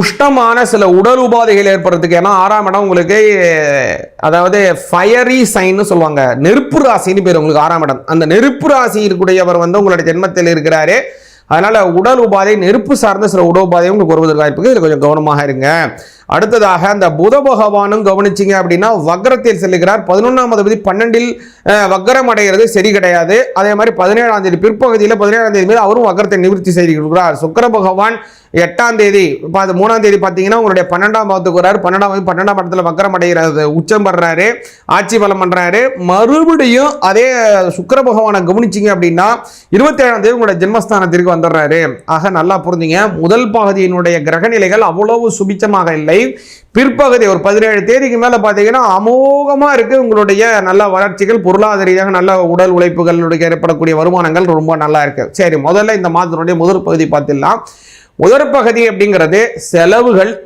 உஷ்ணமான சில உடல் உபாதைகள் ஏற்படுறதுக்கு ஏன்னா ஆறாம் இடம் உங்களுக்கு அதாவது ஃபயரி சைன்னு சொல்லுவாங்க. நெருப்பு ராசின்னு பேர் உங்களுக்கு ஆறாம் இடம். அந்த நெருப்பு ராசி இருக்கக்கூடியவர் வந்து உங்களுடைய ஜென்மத்தில் இருக்கிறாரு. அதனால உடல் உபாதை நெருப்பு சார்ந்த சில உடல் உபாதை உங்களுக்கு வருவதற்கு வாய்ப்புக்கு இதில் கொஞ்சம் கவனமாக இருங்க. அடுத்ததாக அந்த புத பகவானும் கவனிச்சிங்க அப்படின்னா வக்ரத்தில் செல்லுகிறார். பதினொன்றாம் அதிபதி பன்னெண்டில் வக்ரம் அடைகிறது சரி கிடையாது. அதே மாதிரி பதினேழாம் தேதி பிற்பகுதியில் பதினேழாம் தேதி மேல் அவரும் வக்ரத்தை நிவர்த்தி செய்து கொடுக்கிறார் சுக்கிர பகவான் எட்டாம் தேதி இப்போ அது மூணாம் தேதி பார்த்தீங்கன்னா உங்களுடைய பன்னெண்டாம் பாவத்துக்கு வராரு பன்னெண்டாம் பன்னெண்டாம் இடத்துல வக்கரம் அடைகிறது உச்சம் படுறாரு ஆட்சி பலம் பண்ணுறாரு மறுபடியும் அதே சுக்கர பகவானை கவனிச்சிங்க அப்படின்னா இருபத்தேழாம் தேதி உங்களுடைய ஜென்மஸ்தானத்திற்கு வந்துடுறாரு. ஆக நல்லா புரிஞ்சுங்க. முதல் பகுதியினுடைய கிரகநிலைகள் அவ்வளவு சுபிச்சமாக இல்லை. பிற்பகுதி ஒரு பதினேழு தேதிக்கு மேலே பார்த்தீங்கன்னா அமோகமாக இருக்குது உங்களுடைய நல்ல வளர்ச்சிகள் பொருளாதார ரீதியாக நல்ல உடல் உழைப்புகளுடைய ஏற்படக்கூடிய வருமானங்கள் ரொம்ப நல்லா இருக்குது சரி முதல்ல இந்த மாதத்தினுடைய முதல் பகுதி பார்த்துடலாம். முதற் பகுதி அப்படிங்கிறது செலவுகள்